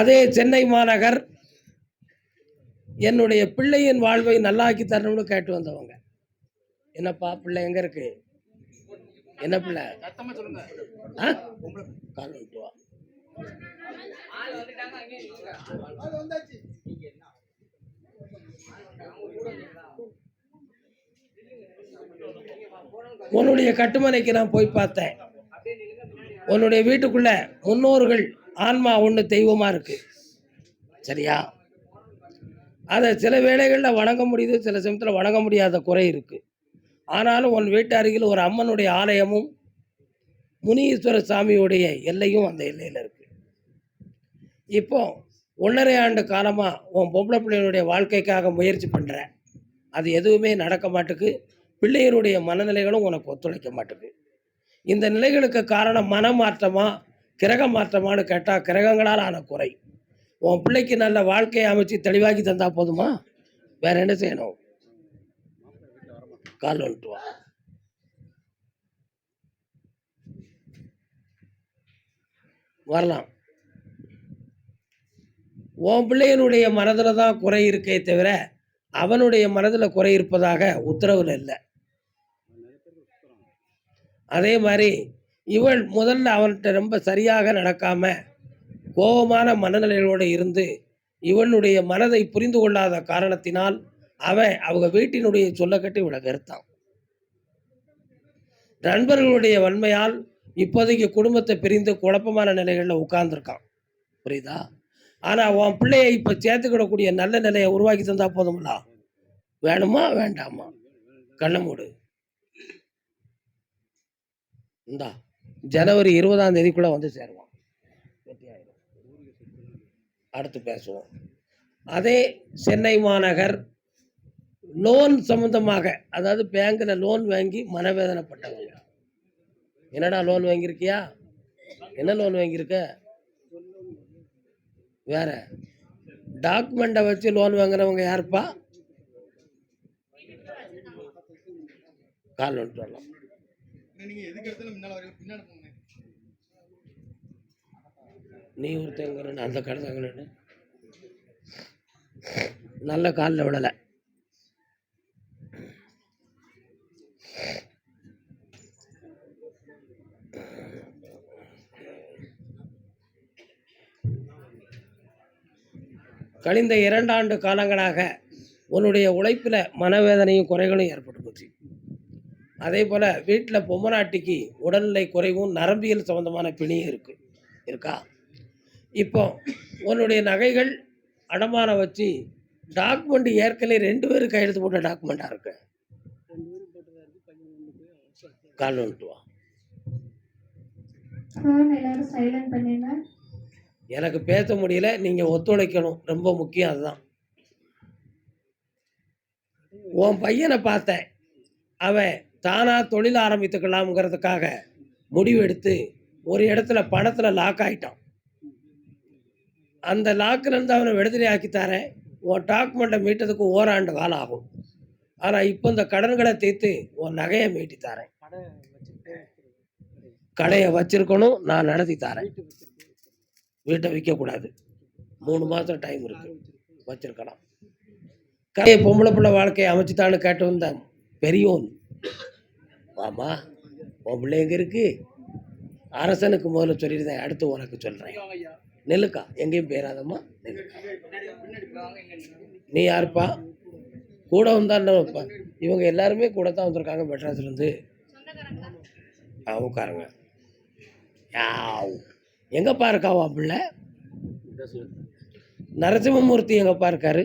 அதே சென்னை மாநகர் என்னுடைய பிள்ளையின் வாழ்வை நல்லாக்கி தரணும்னு கேட்டு வந்தவங்க. என்னப்பா பிள்ளை எங்க இருக்கு? என்ன பிள்ளை. உன்னுடைய கட்டுமனைக்கு நான் போய் பார்த்தேன். உன்னுடைய வீட்டுக்குள்ள முன்னோர்கள் ஆன்மா ஒன்று தெய்வமாக இருக்குது சரியா? அதை சில வேளைகளில் வணங்க முடியுது சில சமயத்தில் வணங்க முடியாத குறை இருக்குது ஆனாலும் உன் வீட்டு அருகில் ஒரு அம்மனுடைய ஆலயமும் முனீஸ்வர சாமியுடைய எல்லையும் அந்த எல்லையில் இருக்குது இப்போ ஒன்றரை ஆண்டு காலமாக உன் பொம்பளை பிள்ளைகளுடைய வாழ்க்கைக்காக முயற்சி பண்ணுற அது எதுவுமே நடக்க மாட்டுக்கு. பிள்ளையருடைய மனநிலைகளும் உனக்கு ஒத்துழைக்க மாட்டுக்கு. இந்த நிலைகளுக்கு காரணம் மனமாற்றமாக கிரக மாற்றமான்னு கேட்டால் கிரகங்களால் ஆன குறை. உன் பிள்ளைக்கு நல்ல வாழ்க்கையை அமைச்சு தெளிவாக்கி தந்தா போதுமா? வேற என்ன செய்யணும்? கால் வந்துட்டு வா. வரலாம். உன் பிள்ளையனுடைய மனதில் தான் குறை இருக்கே தவிர அவனுடைய மனதில் குறை இருப்பதாக உத்தரவில் இல்லை. அதே மாதிரி இவள் முதல்ல அவன்கிட்ட ரொம்ப சரியாக நடக்காம கோபமான மனநிலையோடு இருந்து இவனுடைய மனதை புரிந்து கொள்ளாத காரணத்தினால் அவன் அவங்க வீட்டினுடைய சொல்ல கட்டி இவளை வெறுத்தான். நண்பர்களுடைய வன்மையால் இப்போதைக்கு குடும்பத்தை பிரிந்து குழப்பமான நிலைகளில் உட்கார்ந்துருக்கான். புரியுதா? ஆனால் உன் பிள்ளையை இப்போ சேர்த்துக்கிடக்கூடிய நல்ல நிலையை உருவாக்கி தந்தா போதும்ல? வேணுமா? வேண்டாமா? கண்ணை மூடு. இந்தா. ஜனவரி இருபதாம் தேதிக்குள்ளே வந்து சேருவோம். அடுத்து பேசுவோம். அதே சென்னை மாநகர் லோன் சம்பந்தமாக அதாவது பேங்க்கில் லோன் வாங்கி மனவேதனைப்பட்டவங்க. என்னடா லோன் வாங்கியிருக்கியா? என்ன லோன் வாங்கியிருக்க? வேற. டாக்குமெண்ட்டை வச்சு லோன் வாங்குறவங்க யாருப்பா? கால் வந்துட்டு வரலாம் நீங்க எதுக்கு எடுத்தாலும் முன்னால வரைக்கும் பின்னாடி போங்க நீ ஒருத்தங்கிறன்னு அந்த கடை நல்ல காலில் விழலை. கழிந்த இரண்டாண்டு காலங்களாக உன்னுடைய உழைப்பில் மனவேதனையும் குறைகளும் ஏற்பட்டு போச்சு. அதே போல் வீட்டில் பொம்மநாட்டிக்கு உடல்நிலை குறைவும் நரம்பியல் சம்பந்தமான பிணியும் இருக்கு இருக்கா? இப்போ உன்னுடைய நகைகள் அடமானம் வச்சு டாக்குமெண்ட் ஏற்கனவே ரெண்டு பேரும் கையெழுத்து போட்ட டாக்குமெண்ட்டாக இருக்கு? கால் வந்துட்டு எனக்கு பேச முடியல நீங்கள் ஒத்துழைக்கணும். ரொம்ப முக்கியம் அதுதான். உன் பையனை பார்த்தேன். அவன் தானாக தொழில் ஆரம்பித்துக்கலாம்ங்கிறதுக்காக முடிவெடுத்து ஒரு இடத்துல பணத்தில் லாக் ஆயிட்டான். அந்த லாக்கிலேருந்து அவனை விடுதலை ஆக்கித்தாரேன் உன் டாக்குமெண்ட்டை மீட்டதுக்கு ஓராண்டு காலம் ஆகும். ஆனால் இப்போ இந்த கடன்களை தீர்த்து உன் நகையை மீட்டி தரேன். கடையை வச்சிருக்கணும் நான் நடத்தி தரேன். வீட்டை விற்கக்கூடாது. மூணு மாதம் டைம் இருக்கு. வச்சிருக்கலாம். கடையை பொம்பளை பிள்ளை வாழ்க்கையை அமைச்சுத்தான்னு கேட்டு வந்தேன். பெரியோன். மாமா பொம்பளை எங்கே இருக்கு? அரசனுக்கு முதல்ல சொல்லியிருந்தேன் அடுத்து உனக்கு சொல்கிறேன் நெல்லுக்கா? எங்கேயும் போயிடாதம்மா நெல்லுக்கா நீ யாருப்பா? கூட வந்தான்ப்பா இவங்க எல்லாருமே கூட தான் வந்திருக்காங்க மெட்ராஸ்லேருந்து. ஆ உட்காருங்க யாவ். எங்கப்பா இருக்காவா பிள்ளை? நரசிம்மமூர்த்தி எங்கப்பா இருக்காரு?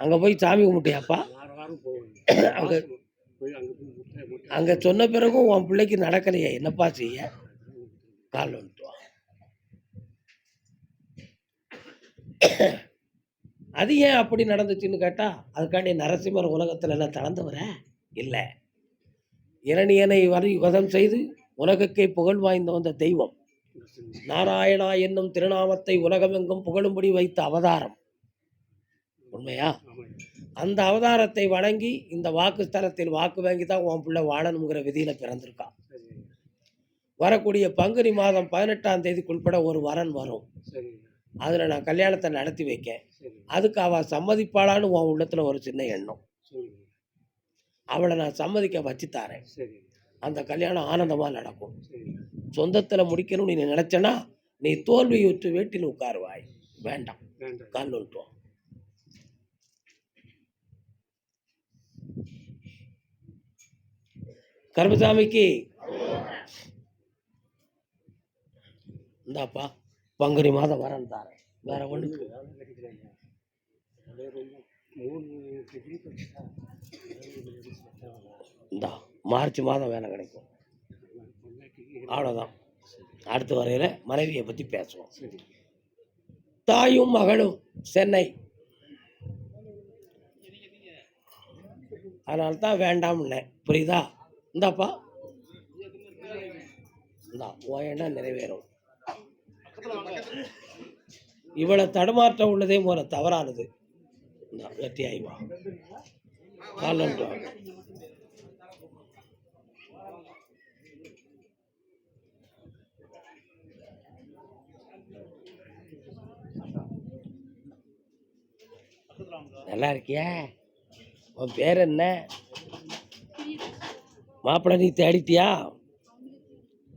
அங்கே போய் சாமி கும்பிட்டியாப்பா? அங்கே அங்கே சொன்ன பிறகும் உன் பிள்ளைக்கு நடக்கலையே. என்னப்பா செய்ய? கால் வந்துட்டு வா அது ஏன் அப்படி நடந்துச்சுன்னு கேட்டா அதுக்காண்டி நரசிம்மர் உலகத்துல எல்லாம் தளர்ந்தவர இல்லை. இரணியனை வரை வதம் செய்து உலகுக்கே புகழ் வாய்ந்த வந்த தெய்வம். நாராயணா என்னும் திருநாமத்தை உலகமெங்கும் புகழும்படி வைத்த அவதாரம். உண்மையா? அந்த அவதாரத்தை வணங்கி இந்த வாக்கு ஸ்தலத்தில் வாக்கு வாங்கி தான் உன் பிள்ளை வாழணுங்கிற விதியில பிறந்திருக்கான். வரக்கூடிய பங்குனி மாதம் பதினெட்டாம் தேதிக்குள்பட ஒரு வரன் வரும். அதில் நான் கல்யாணத்தை நடத்தி வைக்க அதுக்கு அவள் சம்மதிப்பாளான்னு உன் உள்ளத்தில் ஒரு சின்ன எண்ணம். அவளை நான் சம்மதிக்க வச்சு தாரேன். அந்த கல்யாணம் ஆனந்தமாக நடக்கும். சொந்தத்தில் முடிக்கணும்னு நீ நினச்சனா நீ தோல்வியுற்று வீட்டில் உட்காருவாய். வேண்டாம். கால் விட்டுவோம் கருமசாமிக்கு இந்தாப்பா. பங்குனி மாதம் வரேன் தாரேன் வேற படிச்சா இந்தா மார்ச் மாதம் வேலை கிடைக்கும். அவ்வளோதான் அடுத்து வரையில் மனைவியை பற்றி பேசுவோம். தாயும் மகளும் சென்னை. அதனால தான் வேண்டாம்னேன் புரியுதா? இந்தாப்பா. இந்தா உன் எண்ணம் நிறைவேறும். இவளை தடுமாற்ற உள்ளதே போல தவறானது. இந்தா வெற்றியாய் வா கால் நல்லா இருக்கியா? உன் பேர் என்ன? மாப்பிள்ளை நீ தேடிட்டியா?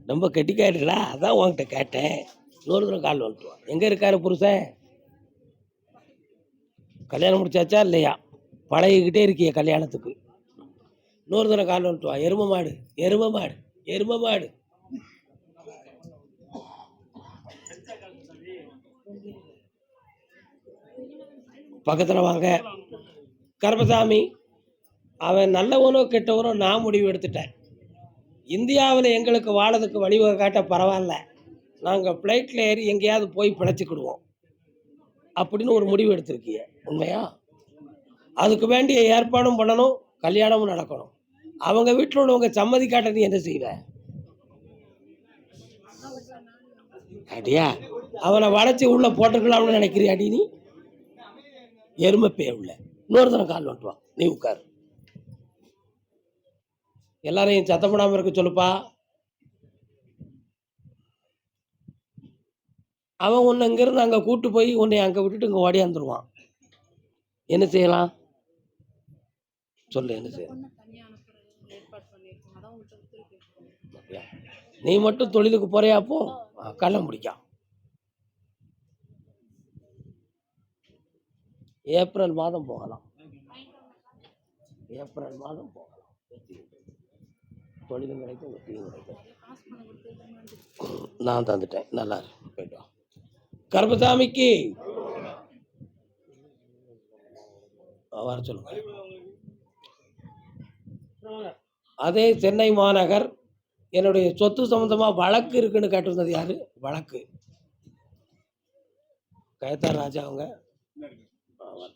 ரொம்ப கெட்டிக்காயிடுங்களா அதான் உன்கிட்ட கேட்டேன். இன்னொரு தடவை கால் வந்துட்டுவான் எங்கே இருக்காரு புருஷன் கல்யாணம் முடிச்சாச்சா இல்லையா? பழகிக்கிட்டே இருக்கிய கல்யாணத்துக்கு. இன்னொரு தடவை கால் வந்துட்டுவான் எரும மாடு எரும மாடு எரும மாடு. பக்கத்தில் வாங்க. கருப்பசாமி அவன் நல்லவனோ கெட்டவனோ நான் முடிவு எடுத்துட்டேன். இந்தியாவில் எங்களுக்கு வாழறதுக்கு வழிவகை காட்ட பரவாயில்ல. நாங்கள் ஃப்ளைட்டில் ஏறி எங்கேயாவது போய் பிழைச்சிக்கிடுவோம். அப்படின்னு ஒரு முடிவு எடுத்திருக்கீங்க. உண்மையா? அதுக்கு வேண்டிய ஏற்பாடும் பண்ணணும் கல்யாணமும் நடக்கணும். அவங்க வீட்டில் உள்ளவங்க சம்மதி காட்ட நீ என்ன செய்வ? அடியா அவனை வளைச்சி உள்ள போட்டுக்கலாம்னு நினைக்கிறியா அடி நீ? எருமை பே உள்ள. இன்னொரு தரம் கால் வட்டுவான் நீ உட்காரு. எல்லாரையும் சத்தம் போடாம இருக்க சொல்லுப்பா. அவன் உன்னை இங்கேருந்து அங்கே கூப்பிட்டு போய் உன்னை அங்கே விட்டுட்டு இங்கே ஓடியாந்துருவான் என்ன செய்யலாம்? சொல்லு என்ன செய்யலாம்? நீ மட்டும் தொழிலுக்கு போறியா அப்போ ஆ, கல்லை ஏப்ரல் மாதம் போகலாம். ஏப்ரல் மாதம் போகலாம். தொழிலும் கிடைக்கும் வெற்றியும் கிடைக்கும். நான் தந்துட்டேன். நல்லா இருக்கு. கருப்பசாமிக்கு வர சொல்லுங்க. அதே சென்னை மாநகர் என்னுடைய சொத்து சம்பந்தமாக வழக்கு இருக்குன்னு கேட்டிருந்தது யாரு? வழக்கு. கயத்தார் ராஜா அவங்க. ஆ, வர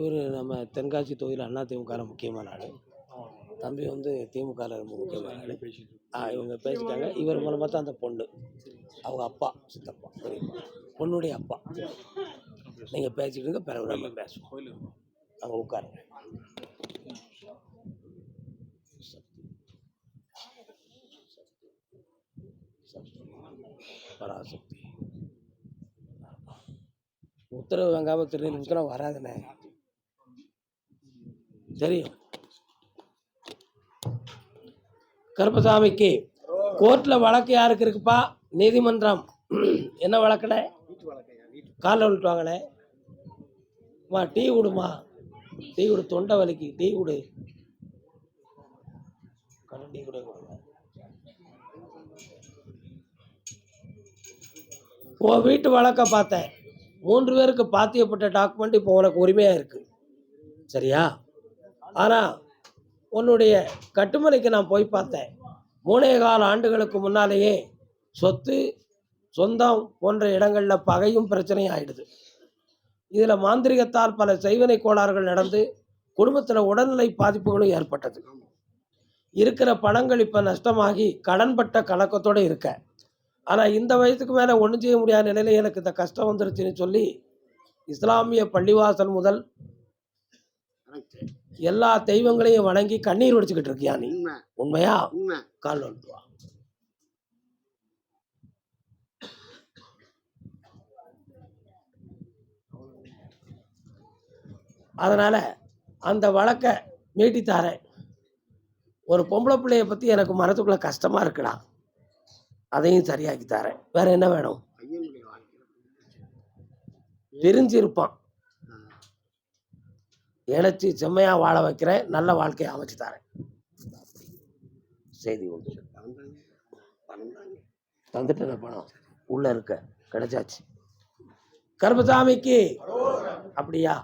இவர் நம்ம தென்காசி தொகுதியில் அண்ணா திமுக முக்கியமான ஆள். தம்பி வந்து திமுக ரொம்ப முக்கியமான ஆள். ஆ இவங்க பேசிட்டாங்க. இவர் மூலமாக தான் அந்த பொண்ணு. அவங்க அப்பா சித்தப்பா பெரியப்பா பொண்ணுடைய அப்பா. நீங்கள் பேசிக்கிட்டு இருங்க பிறகு நம்ம பேசுவோம். அங்கே உட்காருங்க. பராசக்தி. உத்தரவு வாங்காமல் திருநெல்வேலிக்கெல்லாம் வராதுண்ணே. தெரியும். கருப்பசாமிக்கு கோர்ட்டில் வழக்கு யாருக்கு இருக்குப்பா? நீதிமன்றம். என்ன வழக்குண்ணே காலில் விட்டுவாங்களே மா டீ விடுமா டீ விடு தொண்டை வலிக்கு. டீ விடு கடன் டீ கூட கொடுங்க. உன் வீட்டு வழக்க பார்த்தேன். மூன்று பேருக்கு பாத்தியப்பட்ட டாக்குமெண்ட் இப்போ உனக்கு உரிமையாக இருக்குது சரியா? ஆனால் உன்னுடைய கட்டுமனைக்கு நான் போய் பார்த்தேன். மூணே கால ஆண்டுகளுக்கு முன்னாலேயே சொத்து சொந்தம் போன்ற இடங்களில் பகையும் பிரச்சனையும் ஆயிடுது. இதில் மாந்திரிகத்தால் பல செய்வினை கோளாறுகள் நடந்து குடும்பத்தில் உடல்நிலை பாதிப்புகளும் ஏற்பட்டது. இருக்கிற பணங்கள் இப்போ நஷ்டமாகி கடன்பட்ட கலக்கத்தோடு இருக்க. ஆனால் இந்த வயசுக்கு மேலே ஒன்றும் செய்ய முடியாத நிலையில் எனக்கு இந்த கஷ்டம் வந்துருச்சுன்னு சொல்லி இஸ்லாமிய பள்ளிவாசல் முதல் கரெக்ட் எல்லா தெய்வங்களையும் வணங்கி கண்ணீர் வடிச்சுக்கிட்டு இருக்கியா நீ? உண்மை. உண்மையா? உண்மை. கால் வந்துட்டு வா. அதனால அந்த வழக்கை மீட்டி தாரேன் ஒரு பொம்பளை பிள்ளைய பற்றி எனக்கு மனசுக்குள்ள கஷ்டமா இருக்குடா. அதையும் சரியாக்கி தரேன். வேற என்ன வேணும்? பையனுடைய வாழ்க்கை. பிரிஞ்சு இருப்பான் ஆ. இணைச்சி செம்மையாக வாழ வைக்கிறேன். நல்ல வாழ்க்கையை அமைச்சு தரேன். செய்தி உண்டு பணம் தந்துட்டேன் பணம்? உள்ளே இருக்க. கிடைச்சாச்சு. கருப்பசாமிக்கு. அப்படியா?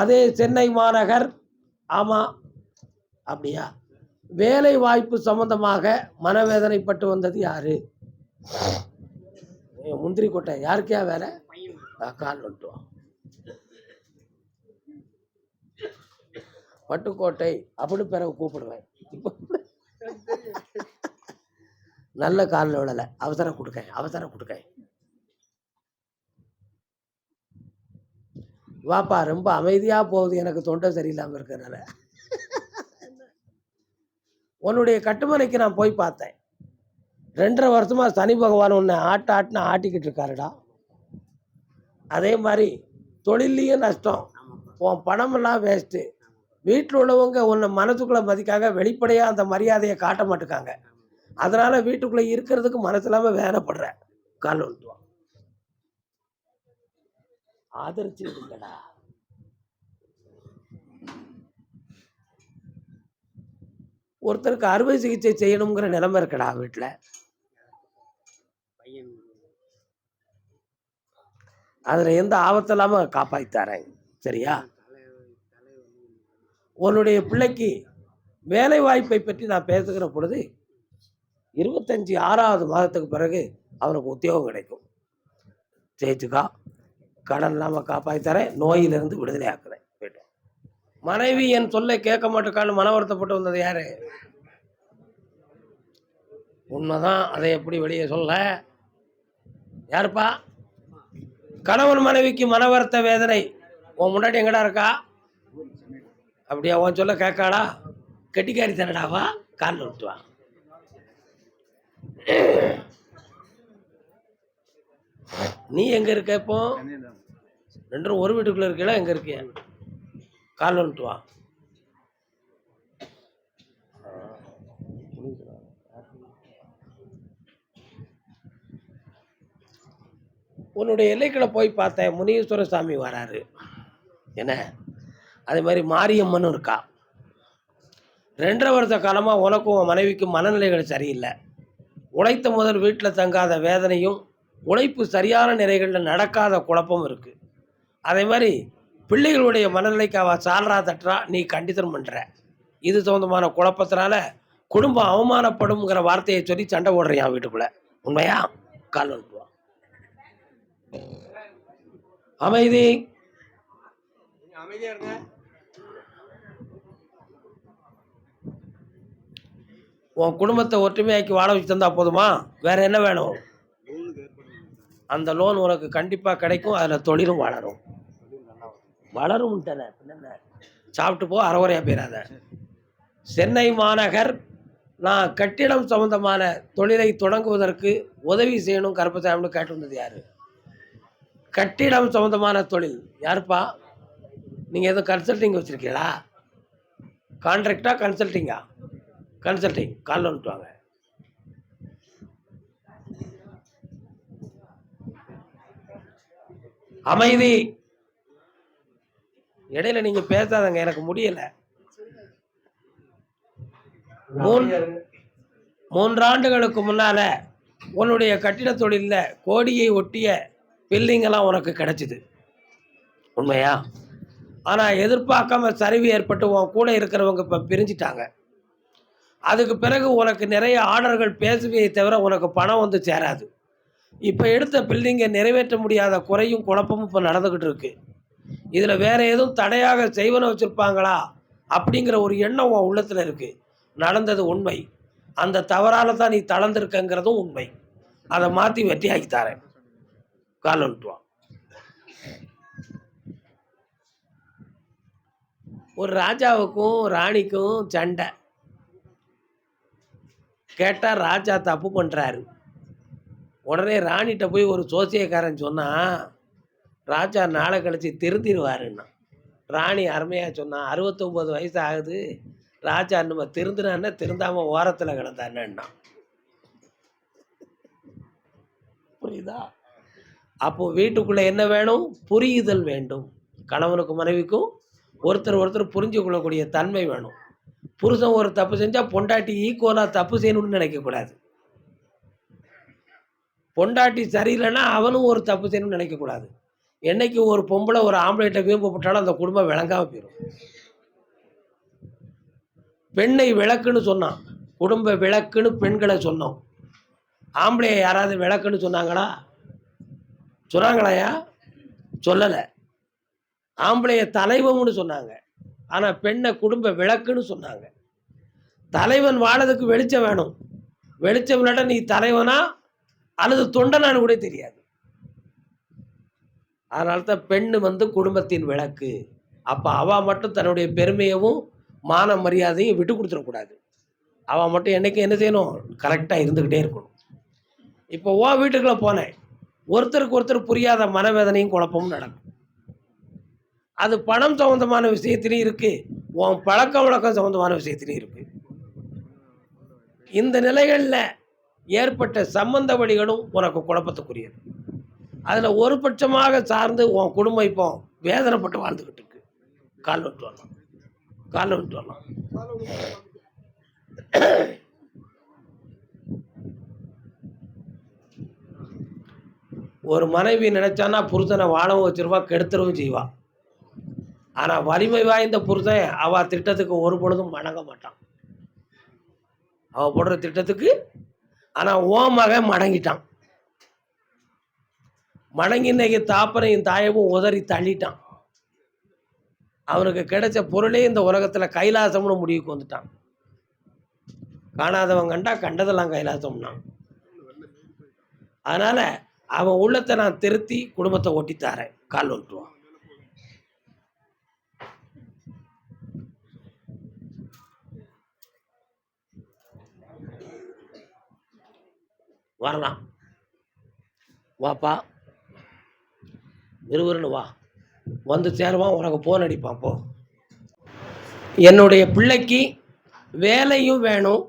அதே சென்னை மாநகர். ஆமாம் அப்படியா? வேலை வாய்ப்பு சம்பந்தமாக மனவேதனைப்பட்டு வந்தது யாரு? முந்திரி கொட்டை. யாருக்கையா வேலை? கால் வந்துட்டு பட்டுக்கோட்டை அப்படின்னு பிறகு கூப்பிடுவேன். இப்போ நல்ல காலில் விழலை. அவசரம் கொடுக்க அவசரம் கொடுக்க வாப்பா ரொம்ப அமைதியாக போகுது. எனக்கு தொண்டை சரியில்லாமல் இருக்கிறனால உன்னுடைய கட்டுமனைக்கு நான் போய் பார்த்தேன். ரெண்டரை வருஷமாக சனி பகவான் உன்னை ஆட்ட ஆட்டின ஆட்டிக்கிட்டு இருக்காருடா. அதே மாதிரி தொழில்லையும் நஷ்டம். உன் பணமெல்லாம் வேஸ்ட்டு வீட்டில் உள்ளவங்க உன்னை மனசுக்குள்ள மதிக்காக வெளிப்படையாக அந்த மரியாதையை காட்ட மாட்டுக்காங்க. அதனால வீட்டுக்குள்ள இருக்கிறதுக்கு மனசு இல்லாம வேலைப்படுற கால் வந்துட்டு வா. ஆதரிச்சு ஒருத்தருக்கு அறுவை சிகிச்சை செய்யணுங்கிற நிலைமை இருக்கடா வீட்டுல அதுல எந்த ஆபத்து இல்லாம காப்பாத்தி தரேன் சரியா உன்னுடைய பிள்ளைக்கு வேலை வாய்ப்பை பற்றி நான் பேசுகிற பொழுது இருபத்தஞ்சி ஆறாவது மாதத்துக்கு பிறகு அவனுக்கு உத்தியோகம் கிடைக்கும். ஜெயிச்சுக்கா கடன் இல்லாமல் காப்பாற்றி தரேன் நோயிலிருந்து விடுதலை ஆக்குறேன் போயிட்டோம் மனைவி என் சொல்லை கேட்க மாட்டேக்கான்னு மன வருத்தப்பட்டு வந்தது யாரு? உண்மைதான் அதை எப்படி வெளியே சொல்ல? யாருப்பா? கணவன் மனைவிக்கு மன வருத்த வேதனை உன் முன்னாடி எங்கடா இருக்கா? அப்படியா உன் சொல்ல கேட்காடா? கெட்டிக்காரி தானடாவா காலில் விட்டு வா. நீ எங்க இருக்க இப்போ? ரெண்டும் ஒரு வீட்டுக்குள்ள இருக்கீங்களா எங்க இருக்கிய? காலில் விட்டு வா. உன்னுடைய எல்லைக்குள்ள போய் பார்த்தேன் முனீஸ்வர சாமி வராரு. என்ன? அதே மாதிரி மாரியம்மன் இருக்கா? ரெண்டரை வருஷ காலமாக உனக்கும் உன் மனைவிக்கும் மனநிலைகள் சரியில்லை. உழைத்த முதல் வீட்டில் தங்காத வேதனையும் உழைப்பு சரியான நிலைகளில் நடக்காத குழப்பம் இருக்குது அதே மாதிரி பிள்ளைகளுடைய மனநிலைக்கு அவள் சாலரா தட்டுறா நீ கண்டிதம் பண்ணுற இது சம்மந்தமான குழப்பத்தினால குடும்பம் அவமானப்படும்ங்கிற வார்த்தையை சொல்லி சண்டை போடுறியான் வீட்டுக்குள்ளே. உண்மையா? கால் அனுப்புவான் அமைதி. அமைதியா இருங்க. உன் குடும்பத்தை ஒற்றுமையாக்கி வாழ வச்சு தந்தால் போதுமா? வேற என்ன வேணும்? அந்த லோன் உனக்கு கண்டிப்பாக கிடைக்கும். அதில் தொழிலும் வளரும். வளரும் என்ன? சாப்பிட்டு போ அறகுறையாக போயிடாத. சென்னை மாநகர் நான் கட்டிடம் சம்பந்தமான தொழிலை தொடங்குவதற்கு உதவி செய்யணும் கருப்பசாமின்னு கேட்டிருந்தது யார்? கட்டிடம் சம்பந்தமான தொழில் யாருப்பா? நீங்கள் எதுவும் கன்சல்டிங் வச்சுருக்கீங்களா? கான்ட்ராக்டா கன்சல்டிங்கா கன்சல்டிங் காலில் வந்துட்டு வாங்க அமைதி. இடையில நீங்க பேசாதங்க எனக்கு முடியல. மூன்றாண்டுகளுக்கு முன்னால உன்னுடைய கட்டிட தொழில கோடியை ஒட்டிய பில்லிங்கெல்லாம் எல்லாம் உனக்கு கிடைச்சிது. உண்மையா? ஆனா எதிர்பார்க்காம சரிவு ஏற்பட்டு உன் கூட இருக்கிறவங்க இப்ப பிரிஞ்சிட்டாங்க. அதுக்கு பிறகு உனக்கு நிறைய ஆர்டர்கள் பேசுவியை தவிர உனக்கு பணம் வந்து சேராது. இப்போ எடுத்த பில்டிங்கை நிறைவேற்ற முடியாத குறையும் குழப்பமும் இப்போ நடந்துக்கிட்டு இருக்கு. இதில் வேற எதுவும் தடையாக செய்வன வச்சுருப்பாங்களா? அப்படிங்கிற ஒரு எண்ணம் உன் உள்ளத்தில் இருக்குது நடந்தது உண்மை. அந்த தவறால் தான் நீ தளர்ந்திருக்கங்கிறதும் உண்மை. அதை மாற்றி வெற்றியாக்கி தரேன். கால் ஒரு ராஜாவுக்கும் ராணிக்கும் சண்டை. கேட்டால் ராஜா தப்பு பண்ணுறாரு உடனே ராணிகிட்ட போய் ஒரு சோசியக்காரன் சொன்னான் ராஜா நாளை கழிச்சு திருந்திடுவாருன்னா ராணி அருமையாக சொன்னான் அறுபத்தொம்போது வயசு ஆகுது. ராஜா நம்ம திருந்தினான்னா திருந்தாமல் ஓரத்தில் கிடந்தான்னா புரியுதா? அப்போ வீட்டுக்குள்ளே என்ன வேணும்? புரியுதல் வேண்டும். கணவனுக்கும் மனைவிக்கும் ஒருத்தர் ஒருத்தர் புரிஞ்சு கொள்ளக்கூடிய தன்மை வேணும். புருஷன் ஒரு தப்பு செஞ்சால் பொண்டாட்டி ஈக்குவலாக தப்பு செய்யணும்னு நினைக்கக்கூடாது பொண்டாட்டி சரியில்லைன்னா அவனும் ஒரு தப்பு செய்யணும்னு நினைக்கக்கூடாது என்னைக்கு ஒரு பொம்பளை ஒரு ஆம்பளைகிட்ட வீம்பு போட்டாலும் அந்த குடும்பம் விளங்காம போயிடும் பெண்ணை விளக்குன்னு சொன்னான். குடும்ப விளக்குன்னு பெண்களை சொன்னோம். ஆம்பளைய யாராவது விளக்குன்னு சொன்னாங்களா? சொன்னாங்களாயா? சொல்லலை. ஆம்பளைய தலைவம்னு சொன்னாங்க. ஆனால் பெண்ணை குடும்ப விளக்குன்னு சொன்னாங்க. தலைவன் வாழறதுக்கு வெளிச்சம் வேணும். வெளிச்சம் இல்லாட்டா நீ தலைவனா? அல்லது தொண்டனான்னு கூட தெரியாது. அதனால தான் பெண்ணு வந்து குடும்பத்தின் விளக்கு. அப்போ அவள் மட்டும் தன்னுடைய பெருமையவும் மான மரியாதையும் விட்டு கொடுத்துடக்கூடாது அவள் மட்டும் என்னைக்கு என்ன செய்யணும்? கரெக்டாக இருந்துக்கிட்டே இருக்கணும். இப்போ ஓ வீட்டுக்குள்ளே போனேன். ஒருத்தருக்கு ஒருத்தர் புரியாத மனவேதனையும் குழப்பமும் நடக்கும். அது பணம் சம்மந்தமான விஷயத்திலையும் இருக்குது உன் பழக்க வழக்கம் சம்மந்தமான விஷயத்திலையும் இருக்குது இந்த நிலைகளில் ஏற்பட்ட சம்பந்த வழிகளும் உனக்கு குழப்பத்துக்குரியது. அதில் ஒரு பட்சமாக சார்ந்து உன் குடும்பம் இப்போ வேதனைப்பட்டு வாழ்ந்துக்கிட்டு இருக்கு. கால் விட்டு வரலாம். கால் விட்டு வரலாம். ஒரு மனைவி நினைச்சானா புருஷனை வாழவும் வச்சிருவா கெடுத்துடவும் செய்வான் ஆனால் வலிமை வாய்ந்த புருஷன் அவள் திட்டத்துக்கு ஒரு பொழுதும் வணங்க மாட்டான். அவள் போடுற திட்டத்துக்கு ஆனால் ஓ மகன் மடங்கிட்டான். மடங்கி இன்னைக்கு தாப்பனையும் தாயவும் உதறி தள்ளிட்டான். அவனுக்கு கிடைச்ச பொருளே இந்த உலகத்தில் கைலாசம்னு முடிவுக்கு வந்துட்டான். காணாதவன் கண்டா கண்டதெல்லாம் கைலாசம்னா அதனால் அவன் உள்ளத்தை நான் திருத்தி குடும்பத்தை ஒட்டித்தாரேன். கால் ஒட்டுவான் வரலாம். வாப்பா. விறுவிறுன்னு வா. வந்து சேருவான் உனக்கு ஃபோன் அடிப்பான் போ. என்னுடைய பிள்ளைக்கு வேலையும் வேணும்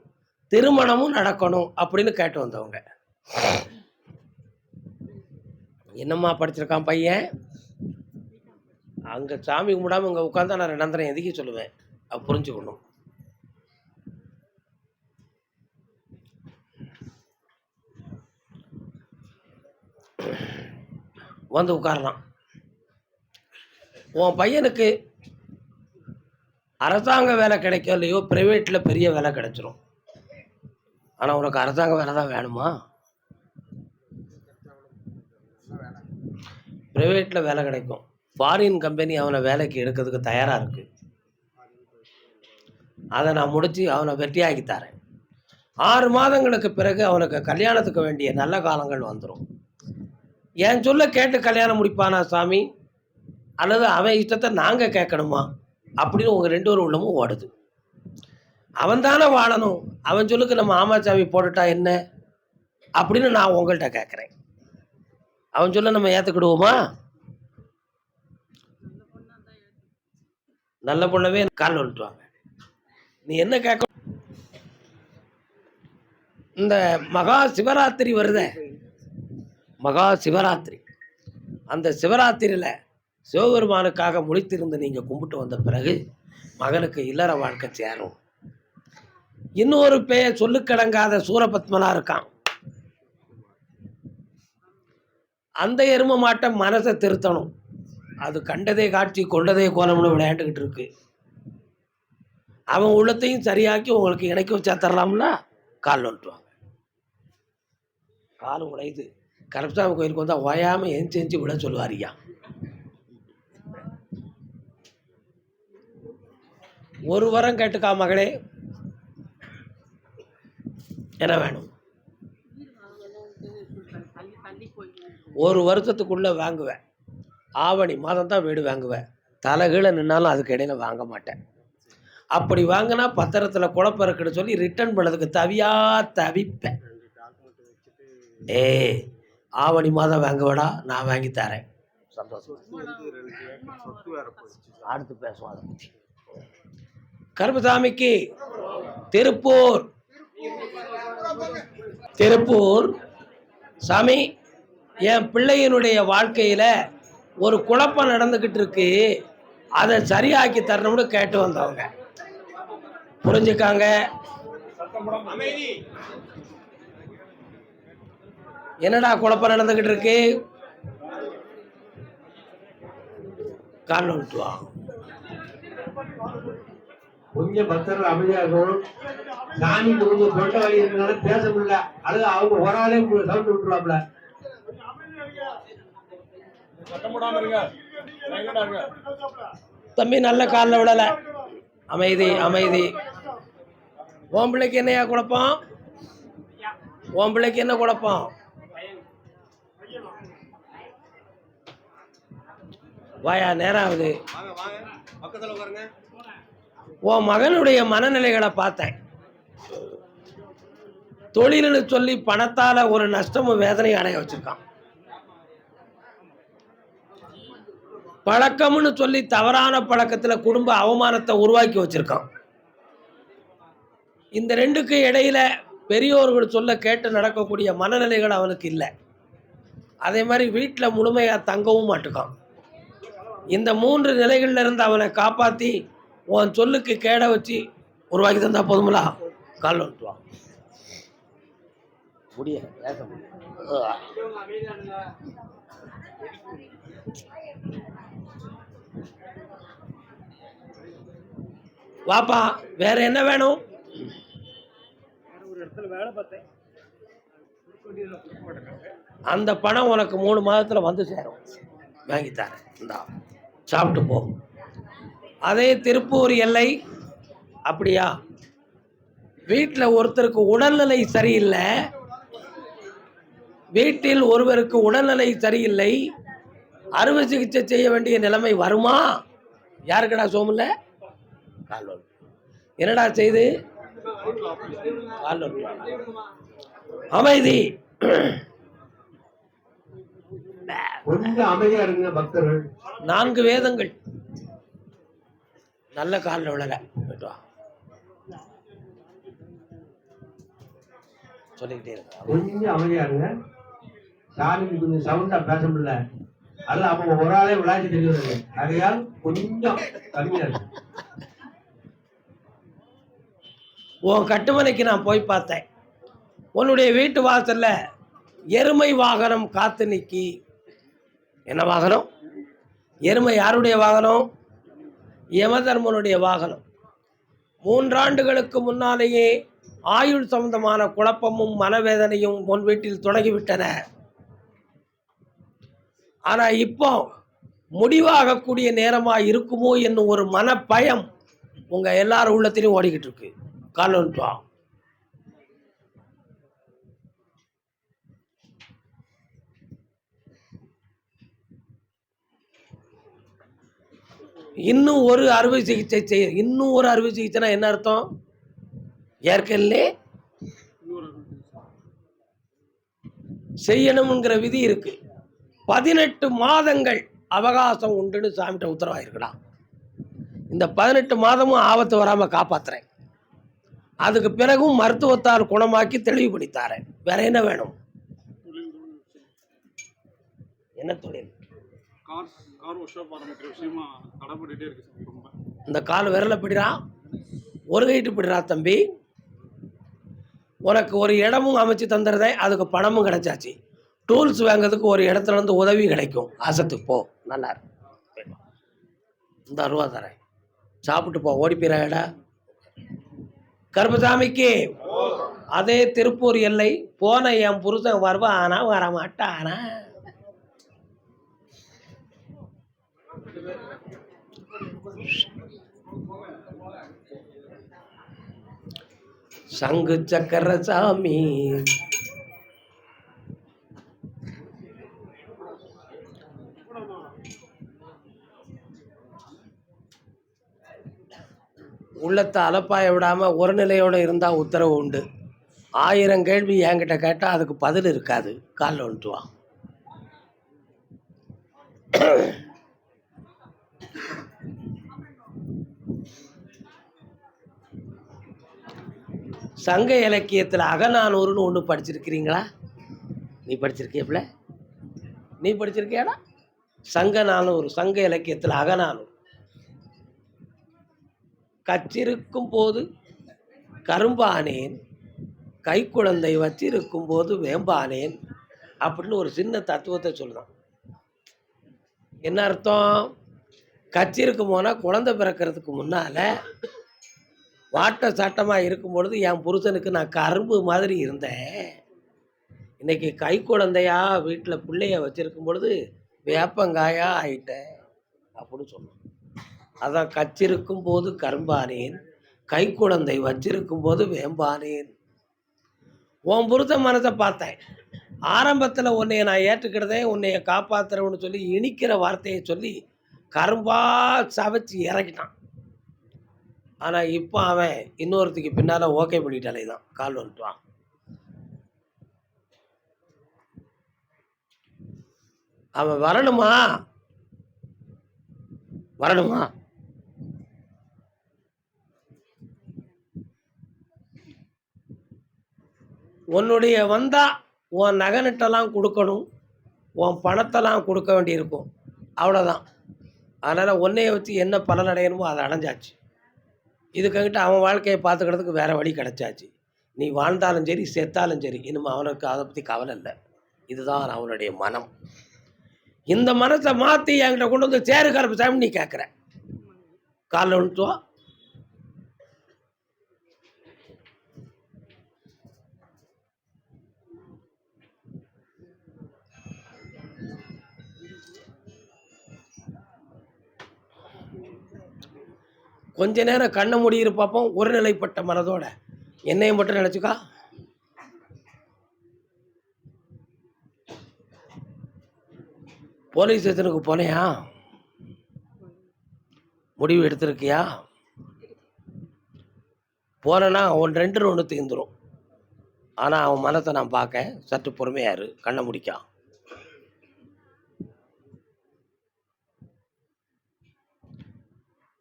திருமணமும் நடக்கணும் அப்படின்னு கேட்டு வந்தவங்க. என்னம்மா படிச்சிருக்கான் பையன்? அங்கே சாமி கும்பிடாம இங்கே உட்காந்தா நான் ரெண்டாந்திரம் எதுக்கி சொல்லுவேன். அது புரிஞ்சுக்கணும். வந்து உட்காரலாம். உன் பையனுக்கு அரசாங்க வேலை கிடைக்கும் இல்லையோ ப்ரைவேட்டில் பெரிய வேலை கிடைச்சிரும். ஆனால் உனக்கு அரசாங்க வேலை தான் வேணுமா? ப்ரைவேட்டில் வேலை கிடைக்கும். ஃபாரின் கம்பெனி அவனை வேலைக்கு எடுக்கிறதுக்கு தயாராக இருக்குது அதை நான் முடித்து அவனை வெற்றியாக்கி தரேன். ஆறு மாதங்களுக்கு பிறகு அவனுக்கு கல்யாணத்துக்கு வேண்டிய நல்ல காலங்கள் வந்துடும் என் சொல்ல கேட்டு கல்யாணம் முடிப்பானா சாமி? அல்லது அவன் இஷ்டத்தை நாங்கள் கேட்கணுமா? அப்படின்னு உங்கள் ரெண்டு பேரும் உள்ளமும் ஓடுது. அவன் தானே வாழணும். அவன் சொல்லுக்கு நம்ம ஆமாச்சாமி போட்டுட்டா என்ன? அப்படின்னு நான் உங்கள்கிட்ட கேட்குறேன். அவன் சொல்ல நம்ம ஏற்றுக்கிடுவோமா நல்ல பொண்ணவே கால் வந்துட்டுவாங்க நீ என்ன கேட்க இந்த மகா சிவராத்திரி வருதே. மகா சிவராத்திரி. அந்த சிவராத்திரியில் சிவபெருமானுக்காக முழித்திருந்து நீங்கள் கும்பிட்டு வந்த பிறகு மகனுக்கு இல்லற வாழ்க்கை சேரும். இன்னொரு பெயர் சொல்லுக்கடங்காத சூரபத்மனா இருக்கான். அந்த எரும மாட்டை மனசை திருத்தணும். அது கண்டதே காட்சி கொண்டதே கோலம்னு விளையாண்டுக்கிட்டு இருக்கு. அவன் உள்ளத்தையும் சரியாக்கி உங்களுக்கு இணைக்க வச்சா தரலாம்ல? கால் வந்துட்டுவாங்க கால் உடையுது. கருப்பசாமி கோயிலுக்கு வந்தால் ஓயாமல் எஞ்சி எஞ்சி விட சொல்லுவார் ஐயா ஒரு வரம் கேட்டுக்கா மகளே. என்ன வேணும். ஒரு வருஷத்துக்குள்ளே வாங்குவேன். ஆவணி மாதம் தான் வீடு வாங்குவேன். தலைகீழ நின்னாலும் அதுக்கு இடையில வாங்க மாட்டேன். அப்படி வாங்கினா பத்திரத்தில் குழப்பம் இருக்குன்னு சொல்லி ரிட்டர்ன் பண்ணதுக்கு தவியா தவிப்பேன். ஏய் ஆவணி மாதம் வாங்குவடா நான் வாங்கி தரேன். சந்தோஷம் அடுத்து பேசுவோம் அதை பற்றி கருப்பசாமிக்கு திருப்பூர். திருப்பூர். சாமி என் பிள்ளையினுடைய வாழ்க்கையில் ஒரு குழப்பம் நடந்துக்கிட்டு இருக்கு. அதை சரியாக்கி தரணும்னு கேட்டு வந்தவங்க. புரிஞ்சுக்காங்க. என்னடா குழப்பம் நடந்துக்கிட்டு இருக்கு? காலில் விட்டு வா. கொஞ்சம் பக்தர்கள் அமைதியா இருக்கணும். சாமிக்கு கொஞ்சம் தொண்டை இருக்கனால பேச முடியல. அது அவங்க ஒரு ஆளே சவுண்ட் விட்டுருவாப்ல தம்பி நல்ல காலில் விடலை. அமைதி அமைதி. உன் பிள்ளைக்கு என்னையா குழப்பம்? உன் பிள்ளைக்கு என்ன குழப்பம்? வாயா நேரம் ஆகுது உன் மகனுடைய மனநிலைகளை பார்த்தேன். தொழில்னு சொல்லி பணத்தால ஒரு நஷ்டமும் வேதனையும் அடைய வச்சிருக்கான். பழக்கம்னு சொல்லி தவறான பழக்கத்துல குடும்ப அவமானத்தை உருவாக்கி வச்சிருக்கான். இந்த ரெண்டுக்கு இடையில பெரியோர்கள் சொல்ல கேட்டு நடக்கக்கூடிய மனநிலைகள் அவனுக்கு இல்லை. அதே மாதிரி வீட்டில் முழுமையாக தங்கவும் மாட்டுக்கான். இந்த மூன்று நிலைகள்ல இருந்து அவனை காப்பாற்றி உன் சொல்லுக்கு கேட வச்சு உருவாக்கி தந்தா போதுங்களா கால் வந்துட்டுவான் முடிய பேச வாப்பா வேற என்ன வேணும்? அந்த பணம் உனக்கு மூணு மாதத்துல வந்து சேரும். வாங்கி தரேன். இந்தா. சாப்பிட்டு போ. அதே திருப்பூர் எல்லை அப்படியா? வீட்டில் ஒருத்தருக்கு உடல்நிலை சரியில்லை. வீட்டில் ஒருவருக்கு உடல்நிலை சரியில்லை. அறுவை சிகிச்சை செய்ய வேண்டிய நிலைமை வருமா? யாருக்கடா சோமில்ல கால் என்னடா செய்து? கால் அமைதி. அமைதியா இருங்க பக்தர்கள். நான்கு வேதங்கள். நல்ல காலில் விழல போயிட்டு சொல்லிக்கிட்டே இருக்க கொஞ்சம் அமைதியா இருங்க. சாமிக்கு கொஞ்சம் சவுண்டா பேச முடியல. அது அவங்க ஒரு ஆளே விளையாடி தெரியாது ஆகையால் கொஞ்சம் கம்மியா இருக்கு உன் கட்டுமனைக்கு நான் போய் பார்த்தேன். உன்னுடைய வீட்டு வாசல்ல எருமை வாகனம் காத்து நிக்கி. என்ன வாகனம்? எருமை யாருடைய வாகனம்? யமதர்மனுடைய வாகனம். மூன்றாண்டுகளுக்கு முன்னாலேயே ஆயுள் சம்பந்தமான குழப்பமும் மனவேதனையும் உன் வீட்டில் தொடங்கிவிட்டன. ஆனால் இப்போ முடிவாகக்கூடிய நேரமாக இருக்குமோ என்னும் ஒரு மனப்பயம் உங்கள் எல்லார் உள்ளத்திலையும் ஓடிக்கிட்டு இருக்கு. காலன்ட்டுவான் இன்னும் ஒரு அறுவை சிகிச்சை செய்ய இன்னும் ஒரு அறுவை சிகிச்சைனா என்ன அர்த்தம்? ஏற்கனவே செய்யணுங்கிற விதி இருக்கு. பதினெட்டு மாதங்கள் அவகாசம் உண்டுன்னு சாமிகிட்ட உத்தரவாயிருக்கலாம் இந்த பதினெட்டு மாதமும் ஆபத்து வராம காப்பாத்துறேன். அதுக்கு பிறகும் மருத்துவத்தால் குணமாக்கி தெளிவுபடுத்தாரேன் வேற என்ன வேணும்? என்ன தொழில்? கார் ஒர்க் ஷாப் ஆரம்பிக்கிற விஷயமா தடைப்பட்டுட்டே இருக்கு சார் ரொம்ப. இந்த கால் விரல பிடிறா ஒரு கைட்டு பிடிறா தம்பி. உனக்கு ஒரு இடமும் அமைச்சு தந்துடுறதே அதுக்கு பணமும் கிடைச்சாச்சு. டூல்ஸ் வாங்குறதுக்கு ஒரு இடத்துல இருந்து உதவி கிடைக்கும். ஆசத்துக்கு போ. நல்லா இந்த அருவா தரேன். சாப்பிட்டு போ. ஓடி போயிடாடா கருப்பசாமிக்கு அதே திருப்பூர் எல்லை. போன என் புருஷன் வருவானா வர மாட்டானா சங்கு சக்கர சாமி உள்ளத்தை அலப்பாய விடாம ஒரு நிலையோடு இருந்தால் உத்தரவு உண்டு. ஆயிரம் கேள்வி என்கிட்ட கேட்டால் அதுக்கு பதில் இருக்காது. காலில் வந்துட்டுவான் சங்க இலக்கியத்தில் அகநானூறுன்னு ஒன்று படிச்சிருக்கிறீங்களா? நீ படிச்சிருக்கியப்பில் நீ படிச்சிருக்கியாடா? சங்க நானூறு சங்க இலக்கியத்தில் அகநானூறு. கச்சிருக்கும் போது கரும்பானேன் கைக்குழந்தை வச்சிருக்கும் போது வேம்பானேன் அப்படின்னு ஒரு சின்ன தத்துவத்தை சொல்லுதான் என்ன அர்த்தம்? கச்சிருக்கும் போனால் குழந்தை பிறக்கிறதுக்கு முன்னால் வாட்ட சாட்டமாக இருக்கும் பொழுது என் புருஷனுக்கு நான் கரும்பு மாதிரி இருந்தேன். இன்னைக்கு கை குழந்தையா வீட்டில் பிள்ளைய வச்சுருக்கும் பொழுது வேப்பங்காயா ஆயிட்டேன் அப்படின்னு சொன்னான். அதான் கச்சிருக்கும் போது கரும்பானேன் கை குழந்தை வச்சிருக்கும் போது வேம்பானேன். உன் புருஷன் மனதை பார்த்தேன். ஆரம்பத்தில் உன்னைய நான் ஏற்றுக்கிட்டதே உன்னைய காப்பாத்துறவன்னு சொல்லி இனிக்கிற வார்த்தையை சொல்லி கரும்பா சவைச்சு இறக்கிட்டான். ஆனால் இப்போ அவன் இன்னொருத்திக்கு பின்னால் ஓகே பண்ணிட்டாலே தான் கால் வந்துட்டுவான் அவன் வரணுமா? வரணுமா? உன்னுடைய வந்தா உன் நகனிட்டெல்லாம் கொடுக்கணும். உன் பணத்தெல்லாம் கொடுக்க வேண்டியிருக்கும். அவ்வளோதான் அதனால் உன்னைய வச்சு என்ன பலன் அடையணுமோ அதை அடைஞ்சாச்சு. இதுக்கிட்ட அவன் வாழ்க்கையை பார்த்துக்கிறதுக்கு வேறு வழி கிடைச்சாச்சு. நீ வாழ்ந்தாலும் சரி செத்தாலும் சரி இனிமே அவனுக்கு அதை பற்றி கவலை இல்லை. இதுதான் அவனுடைய மனம். இந்த மனசை மாற்றி என்கிட்ட கொண்டு வந்து சேரு கருப்பு சாமி நீ கேட்குற காலைல ஒன்றுவா கொஞ்ச நேரம் கண்ணை முடியிற பார்ப்போம் ஒருநிலைப்பட்ட மனதோட. என்னையும் மட்டும் நினச்சிக்கா? போலீஸ் ஸ்டேஷனுக்கு போனையா? முடிவு எடுத்திருக்கியா? போனேன்னா ஒன்று ரெண்டு ஒன்று தீந்துடும் ஆனால் அவன் மனத்தை நான் பார்க்க. சற்று பொறுமையாரு கண்ணை முடிக்கா.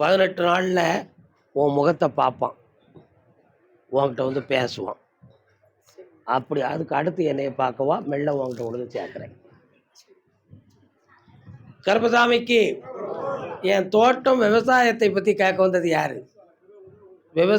பதினெட்டு நாளில் உன் முகத்தை பார்ப்பான். உன்கிட்ட வந்து பேசுவான். அப்படி அதுக்கு அடுத்து என்னை பார்க்கவா? மெல்ல உன்கிட்ட உழுது சேர்க்குறேன். கருப்பசாமிக்கு என் தோட்டம் விவசாயத்தை பற்றி கேட்க வந்தது யாரு? விவசாய